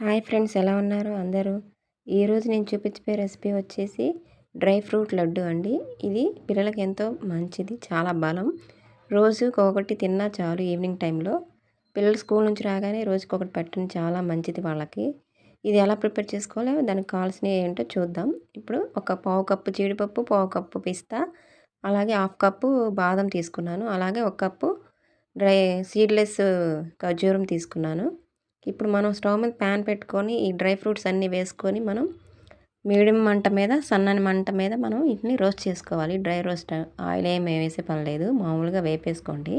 Hi friends ఎలా ఉన్నారు? అందరూ? ఈరోజు నేను చూపించే రెసిపీ వచ్చేసి డ్రై ఫ్రూట్ లడ్డు అండి. ఇది పిల్లలకి ఎంతో మంచిది చాలా బలం. రోజుకి ఒకటి తిన్నా చాలు ఈవినింగ్ టైంలో. పిల్లలు స్కూల్ నుంచి రాగానే రోజుకి ఒకటి పెట్టండి చాలా మంచిది వాళ్ళకి. ఇది ఎలా ప్రిపేర్ చేసుకోవాలో దానికి కావాల్సినవి ఏంటో చూద్దాం. ఇప్పుడు ఒక పావు కప్పు జీడిపప్పు పావు కప్పు పిస్తా అలాగే హాఫ్ కప్పు బాదం తీసుకున్నాను. అలాగే ఒక కప్పు డ్రై సీడ్లెస్ ఖర్జూరం తీసుకున్నాను. ఇప్పుడు మనం స్టవ్ మీద ప్యాన్ పెట్టుకొని ఈ డ్రై ఫ్రూట్స్ అన్నీ వేసుకొని మనం మీడియం మంట మీద సన్నని మంట మీద మనం వీటిని రోస్ట్ చేసుకోవాలి. డ్రై రోస్ట్ ఆయిల్ ఏమి వేసే పని లేదు. మామూలుగా వేపేసుకోండి.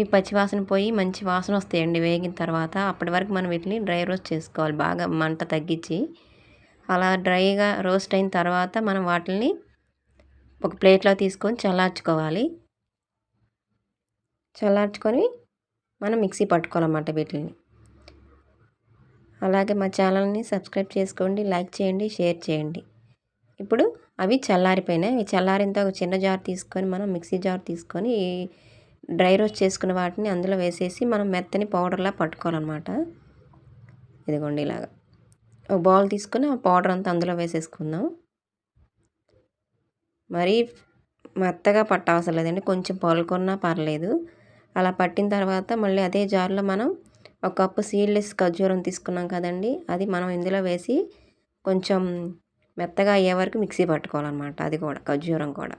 ఈ పచ్చివాసన పోయి మంచి వాసన వస్తాయండి. వేగిన తర్వాత అప్పటి వరకు మనం వీటిని డ్రై రోస్ట్ చేసుకోవాలి. బాగా మంట తగ్గించి అలా డ్రైగా రోస్ట్ అయిన తర్వాత మనం వాటిని ఒక ప్లేట్లో తీసుకొని చల్లార్చుకోవాలి. చల్లార్చుకొని మనం మిక్సీ పట్టుకోవాలన్నమాట వీటిని అలాగే మా ఛానల్ని సబ్స్క్రైబ్ చేసుకోండి లైక్ చేయండి షేర్ చేయండి. ఇప్పుడు అవి చల్లారిపోయినాయి. అవి చల్లారిన ఒక చిన్న జార్ తీసుకొని మనం మిక్సీ జార్ తీసుకొని డ్రై రోస్ట్ చేసుకున్న వాటిని అందులో వేసేసి మనం మెత్తని పౌడర్లా పట్టుకోవాలన్నమాట. ఇదిగోండి ఇలాగా. ఒక బౌల్ తీసుకొని ఆ పౌడర్ అంతా అందులో వేసేసుకుందాం. మరీ మెత్తగా పట్టవసరం లేదండి. కొంచెం పలుకున్నా పర్లేదు. అలా పట్టిన తర్వాత మళ్ళీ అదే జార్లో మనం ఒక కప్పు సీడ్లెస్ ఖర్జూరం తీసుకున్నాం కదండి. అది మనం ఇందులో వేసి కొంచెం మెత్తగా అయ్యే వరకు మిక్సీ పట్టుకోవాలన్నమాట. అది కూడా ఖర్జూరం కూడా.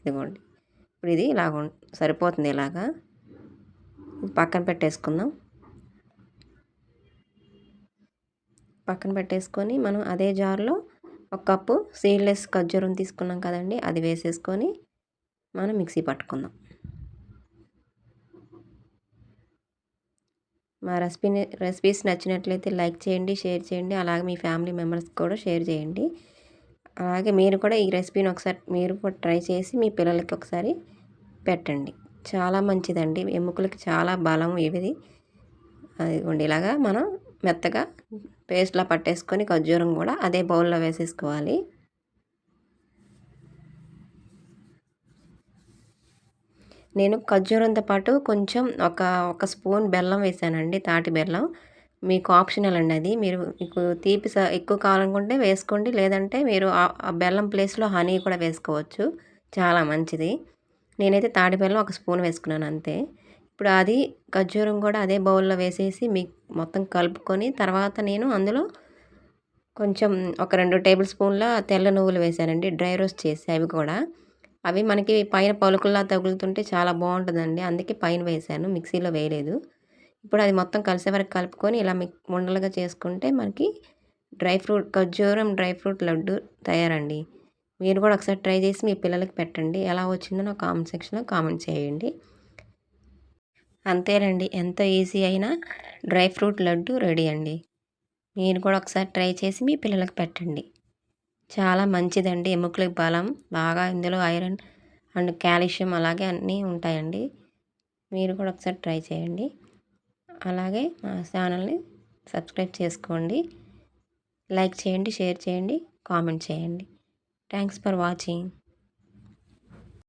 ఇదిగోండి. ఇప్పుడు ఇది ఇలాగ సరిపోతుంది ఇలాగా. పక్కన పెట్టేసుకుందాం. పక్కన పెట్టేసుకొని మనం అదే జార్లో ఒక కప్పు సీడ్లెస్ ఖర్జూరం తీసుకున్నాం కదండి. అది వేసేసుకొని మనం మిక్సీ పట్టుకుందాం. మా రెసిపీని రెసిపీస్ నచ్చినట్లయితే లైక్ చేయండి షేర్ చేయండి. అలాగే మీ ఫ్యామిలీ మెంబర్స్కి కూడా షేర్ చేయండి. అలాగే మీరు కూడా ఈ రెసిపీని ఒకసారి మీరు కూడా ట్రై చేసి మీ పిల్లలకి ఒకసారి పెట్టండి. చాలా మంచిదండి. ఎముకలకి చాలా బలం ఇవి అదిగోండి ఇలాగా మనం మెత్తగా పేస్ట్లా పట్టేసుకొని ఖర్జూరం కూడా అదే బౌల్లో వేసేసుకోవాలి. నేను ఖర్జూరంతో పాటు కొంచెం ఒక ఒక స్పూన్ బెల్లం వేసానండి తాటి బెల్లం. మీకు ఆప్షనల్ అండి అది. మీరు మీకు తీపి ఎక్కువ కావాలనుకుంటే వేసుకోండి లేదంటే మీరు ఆ బెల్లం ప్లేస్లో హనీ కూడా వేసుకోవచ్చు. చాలా మంచిది. నేనైతే తాటి బెల్లం ఒక స్పూన్ వేసుకున్నాను అంతే. ఇప్పుడు అది ఖర్జూరం కూడా అదే బౌల్లో వేసేసి మీకు మొత్తం కలుపుకొని తర్వాత నేను అందులో కొంచెం ఒక రెండు టేబుల్ స్పూన్ల తెల్ల నువ్వులు వేసానండి డ్రై రోస్ట్ చేసి అవి కూడా. అవి మనకి పైన పలుకుల్లా తగులుతుంటే చాలా బాగుంటుందండి. అందుకే పైన వేసాను మిక్సీలో వేయలేదు. ఇప్పుడు అది మొత్తం కలిసే వరకు కలుపుకొని ఇలా మిక్ ఉండలుగా చేసుకుంటే మనకి డ్రై ఫ్రూట్ ఖర్జూరం డ్రై ఫ్రూట్ లడ్డు తయారండి. మీరు కూడా ఒకసారి ట్రై చేసి మీ పిల్లలకి పెట్టండి. ఎలా వచ్చిందో నా కామెంట్ సెక్షన్లో కామెంట్ చేయండి. అంతేనండి. ఎంత ఈజీ అయినా డ్రై ఫ్రూట్ లడ్డు రెడీ అండి. మీరు కూడా ఒకసారి ట్రై చేసి మీ పిల్లలకి పెట్టండి. చాలా మంచిదండి ఎముకలకు బలం బాగా ఇందులో ఐరన్ అండ్ కాల్షియం అలాగే అన్నీ ఉంటాయండి. మీరు కూడా ఒకసారి ట్రై చేయండి. అలాగే మా ఛానల్ని సబ్స్క్రైబ్ చేసుకోండి. లైక్ చేయండి షేర్ చేయండి కామెంట్ చేయండి. Thanks for watching.